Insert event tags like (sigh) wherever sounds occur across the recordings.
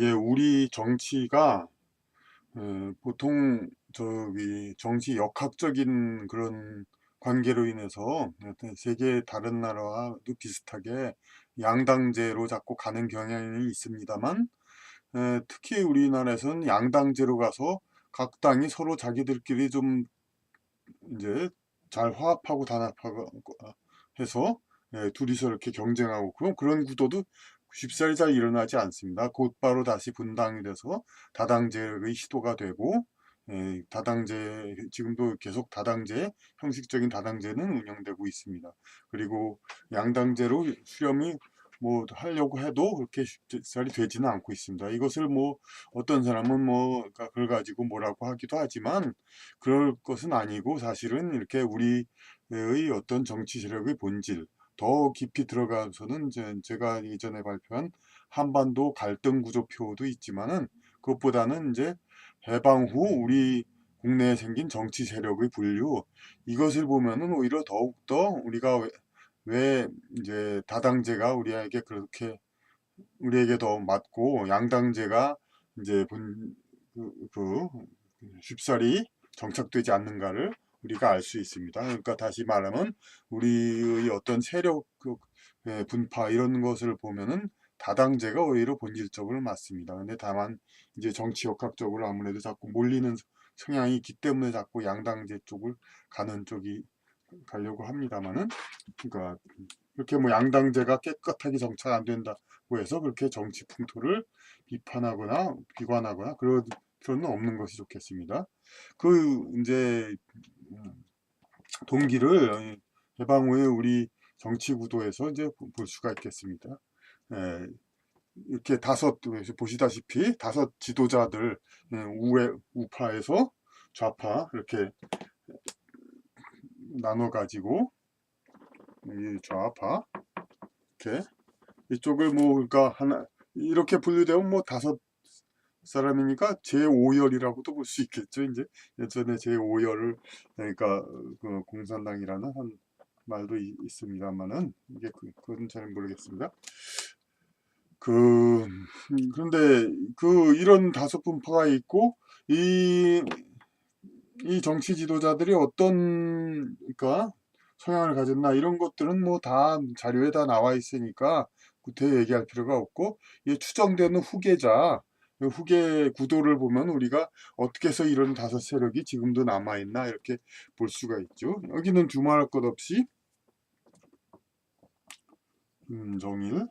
예, 우리 정치가 어, 보통 저기 정치 역학적인 그런 관계로 인해서 세계 다른 나라와도 비슷하게 양당제로 자꾸 가는 경향이 있습니다만 에, 특히 우리나라에서는 양당제로 가서 각 당이 서로 자기들끼리 좀 이제 잘 화합하고 단합하고 해서 예, 둘이서 이렇게 경쟁하고 그럼 그런 구도도 쉽사리 잘 일어나지 않습니다. 곧바로 다시 분당이 돼서 다당제의 시도가 되고 예, 다당제 지금도 계속 다당제 형식적인 다당제는 운영되고 있습니다. 그리고 양당제로 수렴이 뭐 하려고 해도 그렇게 쉽사리 되지는 않고 있습니다. 이것을 뭐 어떤 사람은 뭐 그러니까 그걸 가지고 뭐라고 하기도 하지만 그럴 것은 아니고 사실은 이렇게 우리의 어떤 정치 세력의 본질 더 깊이 들어가서는 이제 제가 이전에 발표한 한반도 갈등 구조표도 있지만은 그것보다는 이제 해방 후 우리 국내에 생긴 정치 세력의 분류 이것을 보면은 오히려 더욱더 우리가 왜, 왜 이제 다당제가 우리에게 그렇게 우리에게 더 맞고 양당제가 이제 본, 그, 그 쉽사리 정착되지 않는가를 우리가 알 수 있습니다. 그러니까 다시 말하면 우리의 어떤 세력 그, 예, 분파 이런 것을 보면은 다당제가 오히려 본질적으로 맞습니다. 근데 다만 이제 정치 역학적으로 아무래도 자꾸 몰리는 성향이 있기 때문에 자꾸 양당제 쪽을 가는 쪽이 가려고 합니다만은 그러니까 이렇게 뭐 양당제가 깨끗하게 정착 안 된다고 해서 그렇게 정치 풍토를 비판하거나 비관하거나 그런 필요는 없는 것이 좋겠습니다. 그 이제 동기를 해방 후에 우리 정치 구도에서 이제 볼 수가 있겠습니다. 예, 이렇게 다섯 보시다시피 다섯 지도자들 예, 우에 우파에서 좌파 이렇게 나눠 가지고 이 좌파 이렇게 이쪽을 뭐 그러니까 하나 이렇게 분류되면 뭐 다섯 사람이니까 제5열이라고도 볼 수 있겠죠. 이제 예전에 제5열을 그러니까 그 공산당이라는 한 말도 이, 있습니다만은 이게 그, 그건 잘 모르겠습니다. 그 그런데 그 이런 다섯 분파가 있고 이 이 정치 지도자들이 어떤 그러니까 성향을 가졌나 이런 것들은 뭐 다 자료에 다 나와 있으니까 구태 얘기할 필요가 없고 이 추정되는 후계자 그 후계 구도를 보면 우리가 어떻게 해서 이런 다섯 세력이 지금도 남아있나 이렇게 볼 수가 있죠. 여기는 두말할 것 없이 김정일,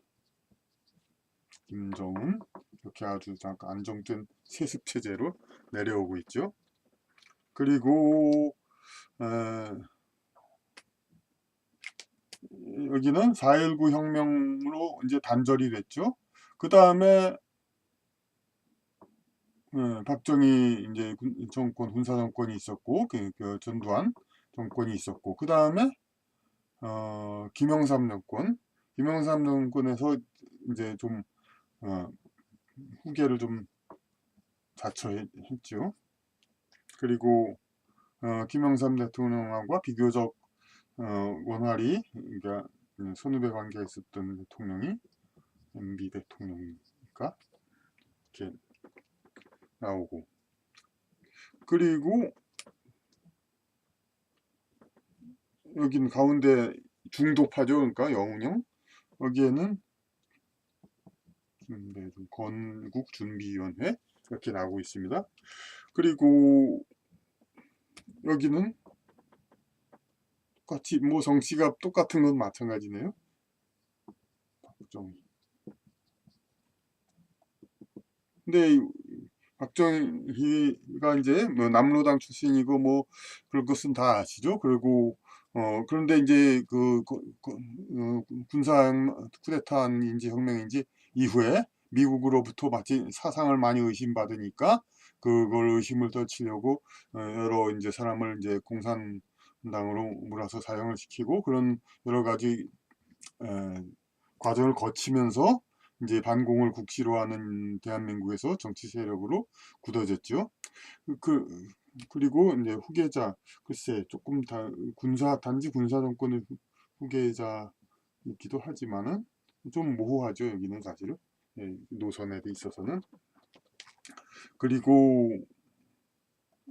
김정은 이렇게 아주 잠깐 안정된 세습 체제로 내려오고 있죠. 그리고 에, 여기는 4.19 혁명으로 이제 단절이 됐죠. 그 다음에 예, 박정희 이제 정권 군사 정권이 있었고 그, 그 전두환 정권이 있었고 그 다음에 어, 김영삼 정권 김영삼 정권에서 이제 좀 어, 후계를 좀 자처했죠. 그리고 어, 김영삼 대통령과 비교적 어, 원활히 그러니까 선후배 관계가 있었던 대통령이 MB 대통령이니까 이렇게 나오고. 그리고 여기는 가운데 중도파죠. 그러니까 영운영 여기에는 건국 준비위원회 이렇게 나오고 있습니다. 그리고 여기는 똑같이 뭐 정치가 똑같은 건 마찬가지네요. 박정희. 근데 박정희가 이제 뭐 남로당 출신이고 뭐 그런 것은 다 아시죠. 그리고 어 그런데 이제 그, 그, 그 어, 군사 쿠데타인지 혁명인지 이후에 미국으로부터 마치 사상을 많이 의심받으니까 그걸 의심을 떨치려고 어, 여러 이제 사람을 이제 공산당으로 몰아서 사형을 시키고 그런 여러 가지 에, 과정을 거치면서 이제 반공을 국시로 하는 대한민국에서 정치 세력으로 굳어졌죠. 그, 그 그리고 이제 후계자 글쎄 조금 다 군사 단지 군사 정권의 후계자이기도 하지만은 좀 모호하죠 여기는 사실은 예, 노선에 있어서는 그리고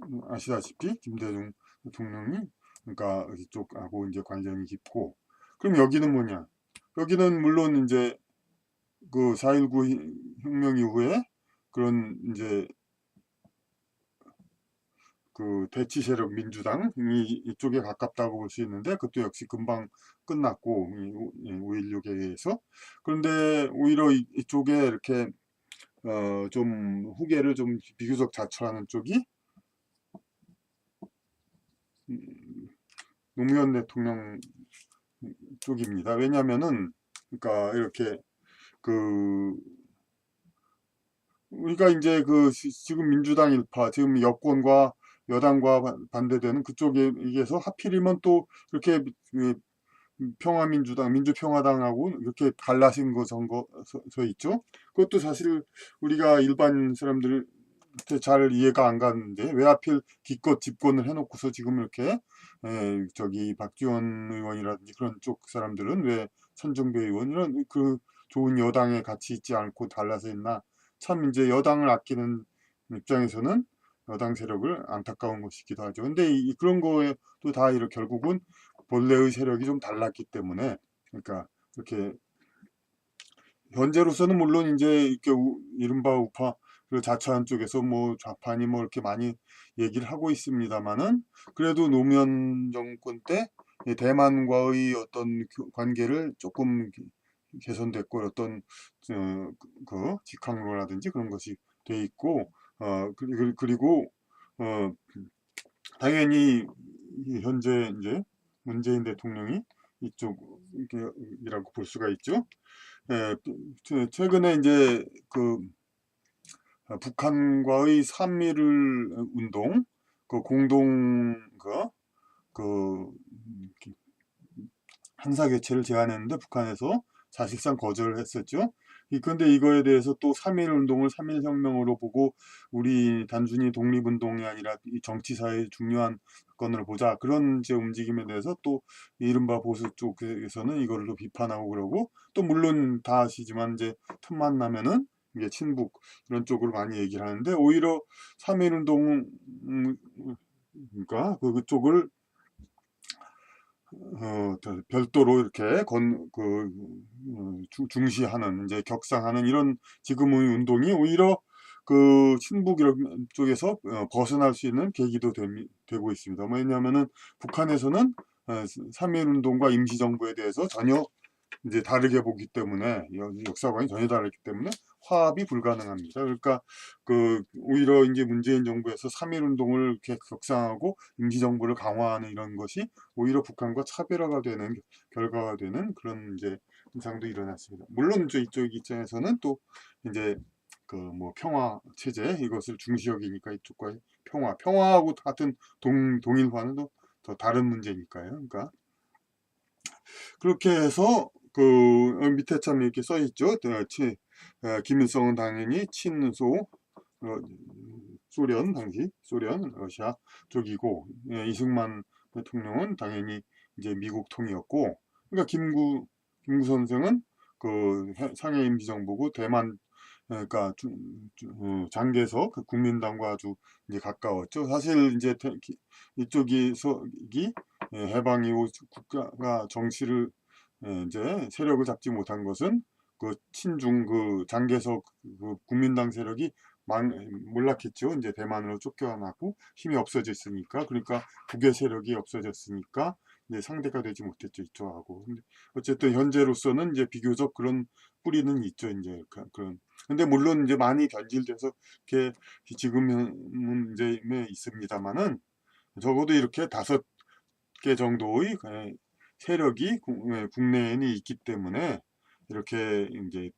음, 아시다시피 김대중 대통령이 그러니까 이쪽하고 이제 관련이 깊고 그럼 여기는 뭐냐? 여기는 물론 이제 그 4.19 혁명 이후에 그런 이제 그 대치 세력 민주당이 이쪽에 가깝다고 볼 수 있는데 그것도 역시 금방 끝났고 5.16에 의해서 그런데 오히려 이- 이쪽에 이렇게 어 좀 후계를 좀 비교적 자처하는 쪽이 음, 노무현 대통령 쪽입니다. 왜냐면은 그러니까 이렇게 그 우리가 이제 그 시- 지금 민주당 일파 지금 여권과 여당과 반- 반대되는 그쪽에 의해서 하필이면 또 이렇게 그 평화민주당, 민주평화당하고 이렇게 갈라진 거 선거 서, 서 있죠. 그것도 사실 우리가 일반 사람들한테 잘 이해가 안 가는데 왜 하필 기껏 집권을 해놓고서 지금 이렇게 에, 저기 박지원 의원이라든지 그런 쪽 사람들은 왜 천정배 의원 이런 그 좋은 여당에 같이 있지 않고 달라서 있나 참 이제 여당을 아끼는 입장에서는 여당 세력을 안타까운 것이기도 하죠. 근데 이, 그런 거에도 다 이렇게 결국은 본래의 세력이 좀 달랐기 때문에 그러니까 이렇게 현재로서는 물론 이제 이렇게 우- 이른바 우파 그 자처한 쪽에서 뭐 좌파니 뭐 이렇게 많이 얘기를 하고 있습니다만은 그래도 노무현 정권 때이 대만과의 어떤 교- 관계를 조금 개- 개선됐고 어떤 어, 그 직항로라든지 그런 것이 돼 있고 어 그리- 그리고 어 당연히 이 현재 이제 문재인 대통령이 이쪽이라고 볼 수가 있죠. 예, 최- 최근에 이제 그 어, 북한과의 3.1 운동, 그 공동 그, 그 한사 개최를 제안했는데 북한에서 사실상 거절을 했었죠. 이- 근데 이거에 대해서 또3.1 운동을 3.1 혁명으로 보고 우리 단순히 독립운동이 아니라 이 정치사회의 중요한 사건으로 보자. 그런 이제 움직임에 대해서 또 이른바 보수 쪽에서는 이거를 또 비판하고 그러고 또 물론 다 아시지만 이제 틈만 나면은 이게 친북 이런 쪽으로 많이 얘기를 하는데 오히려 3.1 운동 음, 그러니까 그 그쪽을 어, 더 별도로 이렇게 건, 그, 음, 주- 중시하는, 이제 격상하는 이런 지금의 운동이 오히려 그 친북 이런 쪽에서 어, 벗어날 수 있는 계기도 됨이- 되고 있습니다. 왜냐하면은 북한에서는 3.1 운동과 임시정부에 대해서 전혀 이제 다르게 보기 때문에 여- 역사관이 전혀 다르기 때문에 화합이 불가능합니다. 그러니까 그 오히려 이제 문재인 정부에서 3.1 운동을 이렇게 격상하고 임시 정부를 강화하는 이런 것이 오히려 북한과 차별화가 되는 결과가 되는 그런 이제 현상도 일어났습니다. 물론 저 이쪽 입장에서는 또 이제 그 뭐 평화 체제 이것을 중시 여기니까 이쪽과의 평화, 평화하고 같은 동 동일화는 또더 다른 문제니까요. 그러니까 그렇게 해서 그 어, 밑에 참 이렇게 써 있죠. 어, 김일성은 당연히 친소 어, 소련 당시 소련 러시아 쪽이고 예, 이승만 대통령은 당연히 이제 미국 통이었고 그러니까 김구 김구 선생은 그 해- 상해 임시정부고 대만 그러니까 주- 주- 어, 장개석 그 국민당과 아주 이제 가까웠죠. 사실 이제 이쪽이 서기 예, 해방 이후 국가가 정치를 예, 이제 세력을 잡지 못한 것은 그 친중 그 장개석 그 국민당 세력이 망, 몰락했죠. 이제 대만으로 쫓겨나고 힘이 없어졌으니까 그러니까 북의 세력이 없어졌으니까 이제 상대가 되지 못했죠 이쪽하고. 근데 어쨌든 현재로서는 이제 비교적 그런 뿌리는 있죠 이제 그- 그런. 근데 물론 이제 많이 변질돼서 이렇게 지금은 이제 있습니다만은 적어도 이렇게 다섯 개 정도의 그 세력이 국- 예, 국내에는 있기 때문에 이렇게 이제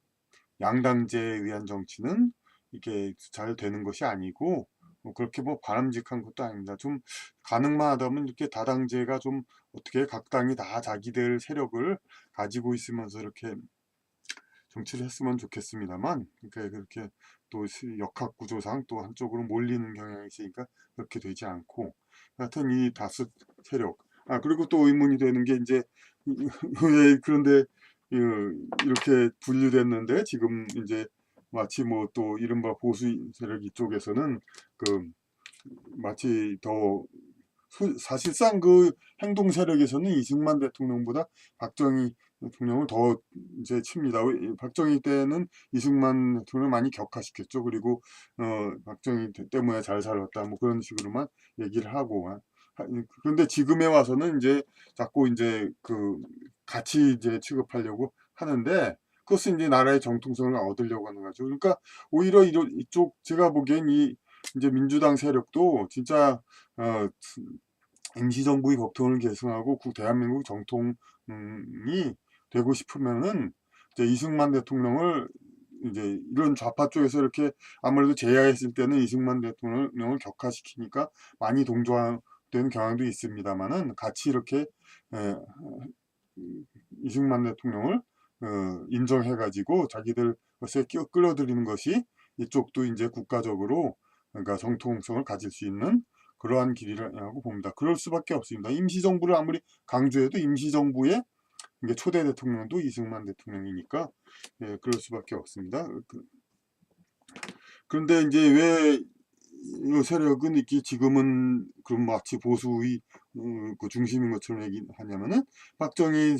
양당제에 의한 정치는 이게 잘 되는 것이 아니고 뭐 그렇게 뭐 바람직한 것도 아닙니다. 좀 가능만 하다면 이렇게 다당제가 좀 어떻게 각 당이 다 자기들 세력을 가지고 있으면서 이렇게 정치를 했으면 좋겠습니다만 그러니까 그렇게 또 시- 역학 구조상 또 한쪽으로 몰리는 경향이 있으니까 그렇게 되지 않고 하여튼 이 다섯 세력 아 그리고 또 의문이 되는 게 이제 그런데 그, 이렇게 분류됐는데 지금 이제 마치 뭐 또 이른바 보수 세력 이쪽에서는 그 마치 더 소- 사실상 그 행동 세력에서는 이승만 대통령보다 박정희 대통령을 더 이제 칩니다. 왜- 박정희 때는 이승만 대통령을 많이 격하시켰죠. 그리고 어 박정희 때- 때문에 잘 살았다 뭐 그런 식으로만 얘기를 하고 하- 그런데 지금에 와서는 이제 자꾸 이제 그 같이 이제 취급하려고 하는데 그것은 이제 나라의 정통성을 얻으려고 하는 거죠. 그러니까 오히려 이쪽 제가 보기엔 이 이제 민주당 세력도 진짜 어 임시정부의 격통을 계승하고 구- 대한민국 정통이 되고 싶으면은 이제 이승만 대통령을 이제 이런 좌파 쪽에서 이렇게 아무래도 제야했을 때는 이승만 대통령을 격화시키니까 많이 동조되 는 경향도 있습니다만은 같이 이렇게 에, 이승만 대통령을 어, 인정해가지고 자기들 것에 끌어들이는 것이 이쪽도 이제 국가적으로 그러니까 정통성을 가질 수 있는 그러한 길이라고 봅니다. 그럴 수밖에 없습니다. 임시정부를 아무리 강조해도 임시정부의 초대 대통령도 이승만 대통령이니까 예, 그럴 수밖에 없습니다. 그- 그런데 이제 왜이 세력은 이렇게 지금은 그럼 마치 보수의 음, 그 중심인 것처럼 얘기하냐면은 박정희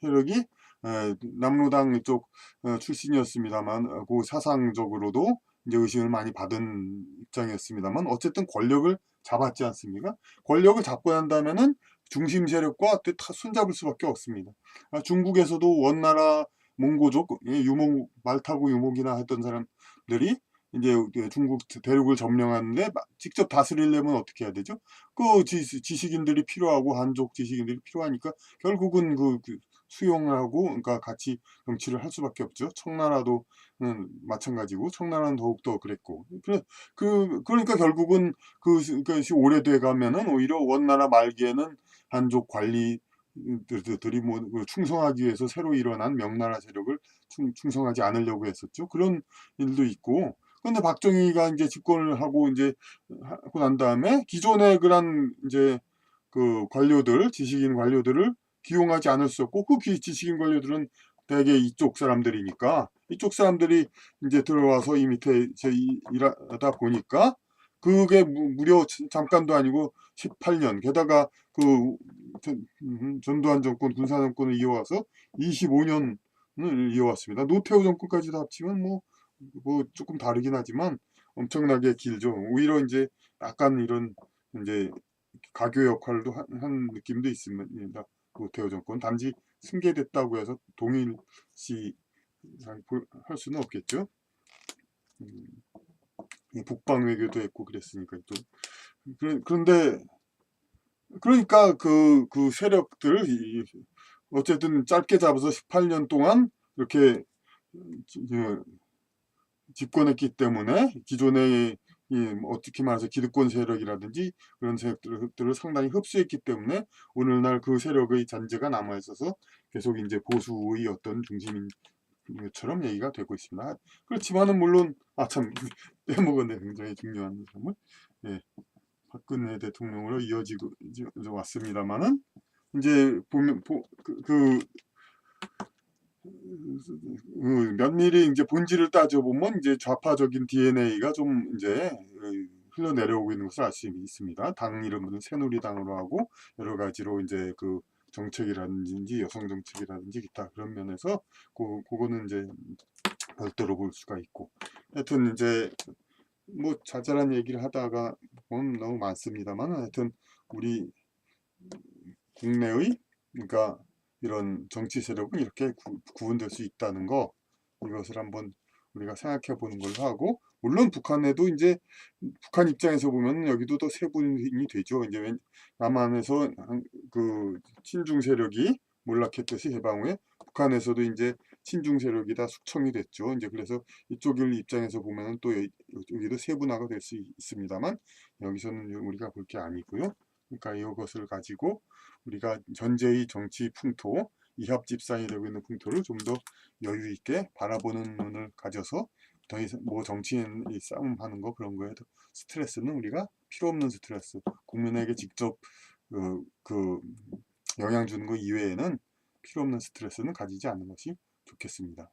세력이 에, 남로당 쪽 어, 출신이었습니다만 어, 그 사상적으로도 이제 의심을 많이 받은 입장이었습니다만 어쨌든 권력을 잡았지 않습니까? 권력을 잡고 난 다음에는 중심 세력과 손잡을 수밖에 없습니다. 아, 중국에서도 원나라 몽고족 예, 유목 말타고 유목이나 했던 사람들이 이제 중국 대륙을 점령하는데 마- 직접 다스리려면 어떻게 해야 되죠? 그 지, 지식인들이 필요하고 한족 지식인들이 필요하니까 결국은 그, 그 수용하고 그러니까 같이 정치를 할 수밖에 없죠. 청나라도 음, 마찬가지고 청나라는 더욱더 그랬고 그래, 그 그러니까 결국은 그 그것이 오래돼 가면은 오히려 원나라 말기에는 한족 관리 들이 뭐 충성하기 위해서 새로 일어난 명나라 세력을 충, 충성하지 않으려고 했었죠. 그런 일도 있고 근데 박정희가 이제 집권을 하고 이제 하고 난 다음에 기존의 그런 이제 그 관료들, 지식인 관료들을 기용하지 않을 수 없고 그 기- 지식인 관료들은 대개 이쪽 사람들이니까 이쪽 사람들이 이제 들어와서 이 밑에 제 이- 일하다 보니까 그게 무- 무려 잠깐도 아니고 18년 게다가 그 전- 음, 전두환 정권 군사 정권을 이어와서 25년을 이어왔습니다. 노태우 정권까지도 합치면 뭐 뭐 조금 다르긴 하지만 엄청나게 길죠. 오히려 이제 약간 이런 이제 가교 역할도 한, 한 느낌도 있습니다. 노태우 정권 단지 승계됐다고 해서 동일시 할 수는 없겠죠. 음, 이 북방 외교도 했고 그랬으니까 또 그런- 그런데 그러니까 그, 그 세력들 이- 어쨌든 짧게 잡아서 18년 동안 이렇게 지- 저- 집권했기 때문에 기존의 이뭐 어떻게 말해서 기득권 세력이라든지 그런 세력들을 상당히 흡수했기 때문에 오늘날 그 세력의 잔재가 남아 있어서 계속 이제 보수의 어떤 중심인 것처럼 얘기가 되고 있습니다. 그렇지만은 물론 아 참 (laughs) 빼먹었네. 굉장히 중요한 점을. 예, 박근혜 대통령으로 이어지고 이제 왔습니다만은 이제 보면 보, 그, 그 음, 면밀히 이제 본질을 따져보면 이제 좌파적인 DNA가 좀 이제 그 흘러내려오고 있는 것을 알 수 있습니다. 당 이름은 새누리당으로 하고 여러 가지로 이제 그 정책이라든지 여성 정책이라든지 기타 그런 면에서 그 그거는 이제 별도로 볼 수가 있고 하여튼 이제 뭐 자잘한 얘기를 하다가 너무 많습니다만 하여튼 우리 국내의 그러니까 이런 정치 세력은 이렇게 구, 구분될 수 있다는 거 이것을 한번 우리가 생각해 보는 걸로 하고 물론 북한에도 이제 북한 입장에서 보면 여기도 더 세분이 되죠. 이제 웬- 남한에서 한- 그 친중 세력이 몰락했듯이 해방 후에 북한에서도 이제 친중 세력이 다 숙청이 됐죠. 이제 그래서 이쪽을 입장에서 보면은 또 여- 여기도 세분화가 될 수 있습니다만 여기서는 우리가 볼 게 아니고요. 그러니까 이것을 가지고 우리가 전제의 정치 풍토, 이합 집산이 되고 있는 풍토를 좀 더 여유 있게 바라보는 눈을 가져서 더 이상 뭐 정치인이 싸움하는 거 그런 거에 스트레스는 우리가 필요 없는 스트레스, 국민에게 직접 그, 그 영향 주는 거 이외에는 필요 없는 스트레스는 가지지 않는 것이 좋겠습니다.